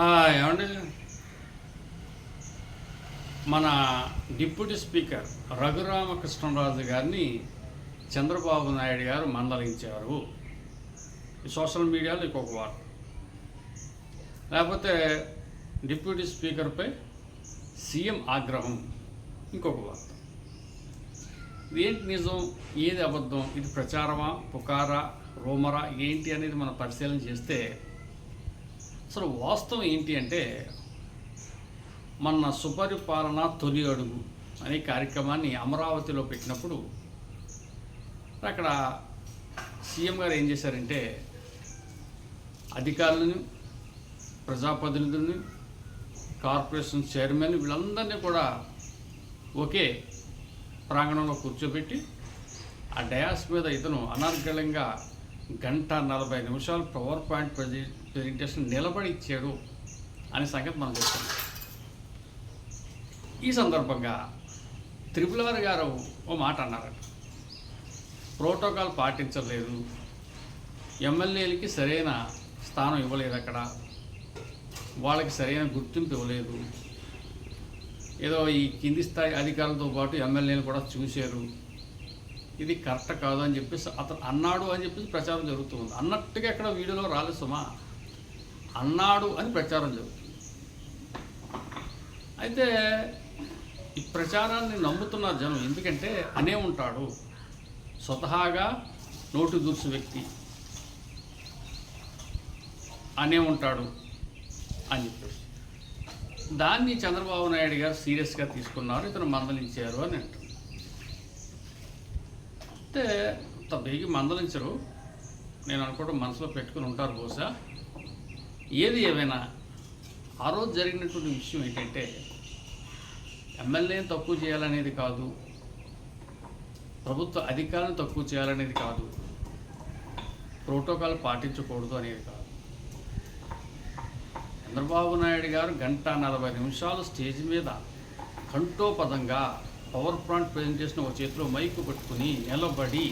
ఏమండి? మన deputy speaker Raghuramakrishnaraju గారిని చంద్రబాబు నాయుడు గారు మందలించారు. సోషల్ మీడియాలో ఇంకొక వార్త. లేకపోతే డిప్యూటీ స్పీకర్పై సీఎం ఆగ్రహం ఇంకొక వార్త. ఏంటి నిజం? ఏది అబద్ధం? ఇది ప్రచారమా? పుకారా? రూమరా? ఏంటి అనేది మనం పరిశీలన చేస్తే అసలు వాస్తవం ఏంటి అంటే మన సుపరిపాలన తొలి అడుగు అనే కార్యక్రమాన్ని అమరావతిలో పెట్టినప్పుడు అక్కడ సీఎం గారు ఏం చేశారంటే అధికారులను ప్రజాప్రతినిధులను కార్పొరేషన్ చైర్మన్ వీళ్ళందరినీ కూడా ఒకే ప్రాంగణంలో కూర్చోబెట్టి ఆ డయాస్ మీద ఇతను అనర్గళంగా గంట నలభై నిమిషాలు పవర్ పాయింట్ ప్రజె ప్రజెంటేషన్ నిలబడి ఇచ్చాడు అనే సంగతి మనం చెప్తాం ఈ సందర్భంగా త్రిపుల వారి గారు ఓ మాట అన్నారట. ప్రోటోకాల్ పాటించలేదు. ఎమ్మెల్యేలకి సరైన స్థానం ఇవ్వలేదు అక్కడ. వాళ్ళకి సరైన గుర్తింపు ఇవ్వలేదు. ఏదో ఈ కింది స్థాయి అధికారులతో పాటు ఎమ్మెల్యేలు కూడా చూశారు. ఇది కరెక్ట్ కాదు అని చెప్పేసి అతను అన్నాడు అని చెప్పేసి ప్రచారం జరుగుతుంది అన్నట్టుగా ఇక్కడ వీడియోలో రాలేదు సుమా. అన్నాడు అని ప్రచారం జరుగుతుంది. అయితే ఈ ప్రచారాన్ని నమ్ముతున్నారు జనం. ఎందుకంటే అనే ఉంటాడు. స్వతహాగా నోటు దూసు వ్యక్తి అనే ఉంటాడు అని చెప్పేసి. దాన్ని చంద్రబాబు నాయుడు గారు సీరియస్గా తీసుకున్నారు. ఇతను మందలించారు అని అంటారు. అంటే అంత బేగి మందలించరు. నేను అనుకోవడం మనసులో పెట్టుకుని ఉంటారు బహుశా. ఏది ఏమైనా ఆ రోజు జరిగినటువంటి విషయం ఏంటంటే ఎమ్మెల్యేని తక్కువ చేయాలనేది కాదు ప్రభుత్వ అధికారులను తక్కువ చేయాలనేది కాదు ప్రోటోకాల్ పాటించకూడదు అనేది కాదు. చంద్రబాబు నాయుడు గారు గంట నలభై నిమిషాలు స్టేజ్ మీద కంఠోపదంగా పవర్ పాయింట్ ప్రజెంటేషన్ ఒక చేతిలో మైకు పట్టుకుని నిలబడి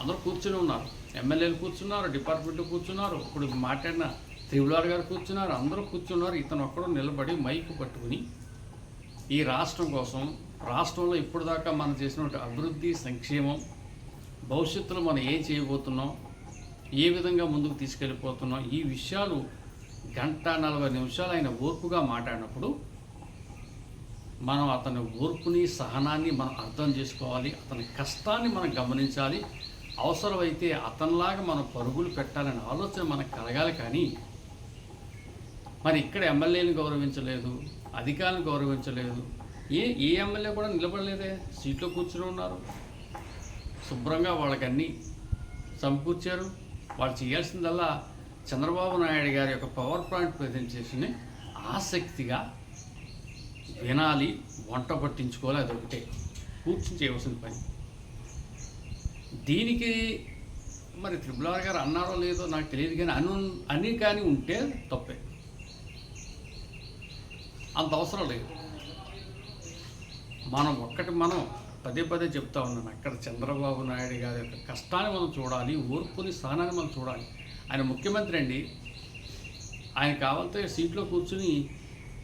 అందరూ కూర్చుని ఉన్నారు. ఎమ్మెల్యేలు కూర్చున్నారు డిపార్ట్మెంట్ కూర్చున్నారు ఇప్పుడు మాట్లాడిన త్రిపులార్ గారు కూర్చున్నారు అందరూ కూర్చున్నారు. ఇతను ఒక్కడు నిలబడి మైక్ పట్టుకుని ఈ రాష్ట్రం కోసం రాష్ట్రంలో ఇప్పటిదాకా మనం చేసినటువంటి అభివృద్ధి సంక్షేమం భవిష్యత్తులో మనం ఏం చేయబోతున్నాం ఏ విధంగా ముందుకు తీసుకెళ్ళిపోతున్నాం ఈ విషయాలు గంట నలభై నిమిషాలు ఆయన ఓర్పుగా మాట్లాడినప్పుడు మనం అతని ఓర్పుని సహనాన్ని మనం అర్థం చేసుకోవాలి అతని కష్టాన్ని మనం గమనించాలి. అవసరమైతే అతనిలాగా మనం పరుగులు పెట్టాలనే ఆలోచన మనకు కలగాలి కానీ మరి ఇక్కడ ఎమ్మెల్యేని గౌరవించలేదు అధికారులను గౌరవించలేదు. ఏ ఏ ఎమ్మెల్యే కూడా నిలబడలేదే? సీట్లో కూర్చుని ఉన్నారు. శుభ్రంగా వాళ్ళకన్నీ సమకూర్చారు. వాళ్ళు చేయాల్సిందల్లా చంద్రబాబు నాయుడు గారి యొక్క పవర్ పాయింట్ ప్రజెంటేషన్ని ఆసక్తిగా వినాలి వంట పట్టించుకోవాలి అదొకటే. కూర్చుని చేయవలసిన పని. దీనికి మరి త్రిపులార్ గారు అన్నారో లేదో నాకు తెలియదు కానీ అను అని కానీ ఉంటే తప్పే. అంత అవసరం లేదు. మనం ఒక్కటి మనం పదే పదే చెప్తా ఉన్నాం అక్కడ చంద్రబాబు నాయుడు గారి యొక్క కష్టాన్ని మనం చూడాలి ఓర్పుని స్థానాన్ని మనం చూడాలి. ఆయన ముఖ్యమంత్రి అండి. ఆయన కావాలంటే సీట్లో కూర్చుని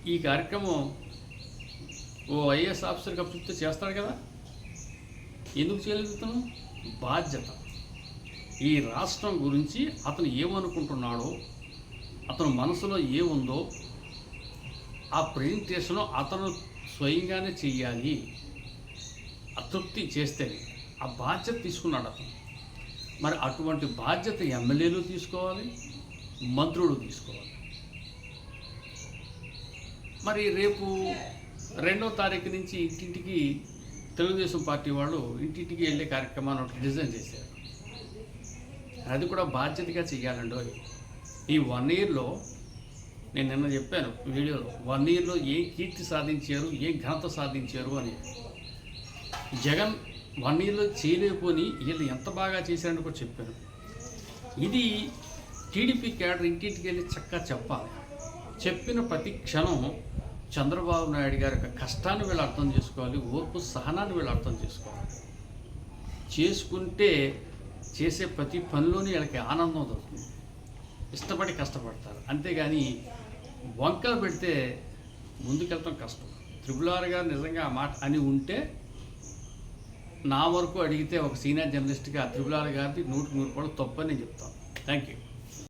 ఈ కార్యక్రమం ఓ ఐఏఎస్ ఆఫీసర్కి అప్పచెప్తే చేస్తాడు కదా? ఎందుకు చేయలేదు ఇతను? బాధ్యత. ఈ రాష్ట్రం గురించి అతను ఏమనుకుంటున్నాడో అతను మనసులో ఏముందో ఆ ప్రజెంటేషన్ అతను స్వయంగానే చెయ్యాలి. అతృప్తి చేస్తేనే ఆ బాధ్యత తీసుకున్నాడు అతను. మరి అటువంటి బాధ్యత ఎమ్మెల్యేలు తీసుకోవాలి మంత్రులు తీసుకోవాలి. మరి రేపు రెండో తారీఖు నుంచి ఇంటింటికి తెలుగుదేశం పార్టీ వాళ్ళు ఇంటింటికి వెళ్ళే కార్యక్రమాన్ని ఒకటి డిజైన్ చేశారు. అది కూడా బాధ్యతగా చెయ్యాలండి ఈ వన్ ఇయర్లో నేను నిన్న చెప్పాను వీడియోలో వన్ ఇయర్లో ఏం కీర్తి సాధించారు ఏం ఘనత సాధించారు అని. జగన్ వన్ ఇయర్లో చేయలేకపోని వీళ్ళు ఎంత బాగా చేశారని కూడా చెప్పాను. ఇది టీడీపీ క్యాడర్ ఇంటింటికి వెళ్ళి చక్కగా చెప్పాలి. చెప్పిన ప్రతి క్షణం చంద్రబాబు నాయుడు గారి యొక్క కష్టాన్ని వీళ్ళు అర్థం చేసుకోవాలి ఓర్పు సహనాన్ని వీళ్ళు అర్థం చేసుకోవాలి. చేసుకుంటే చేసే ప్రతి పనిలోని వీళ్ళకి ఆనందం దొరుకుతుంది. ఇష్టపడి కష్టపడతారు. అంతేగాని వంకలు పెడితే ముందుకెళ్ళటం కష్టం. త్రిపుల్ ఆర్ గారు నిజంగా ఆ మాట అని ఉంటే నా వరకు అడిగితే ఒక సీనియర్ జర్నలిస్ట్గా త్రిపుల్ ఆర్ గారిది నూటికి నూరు కూడా తప్పని నేను చెప్తాను. Thank you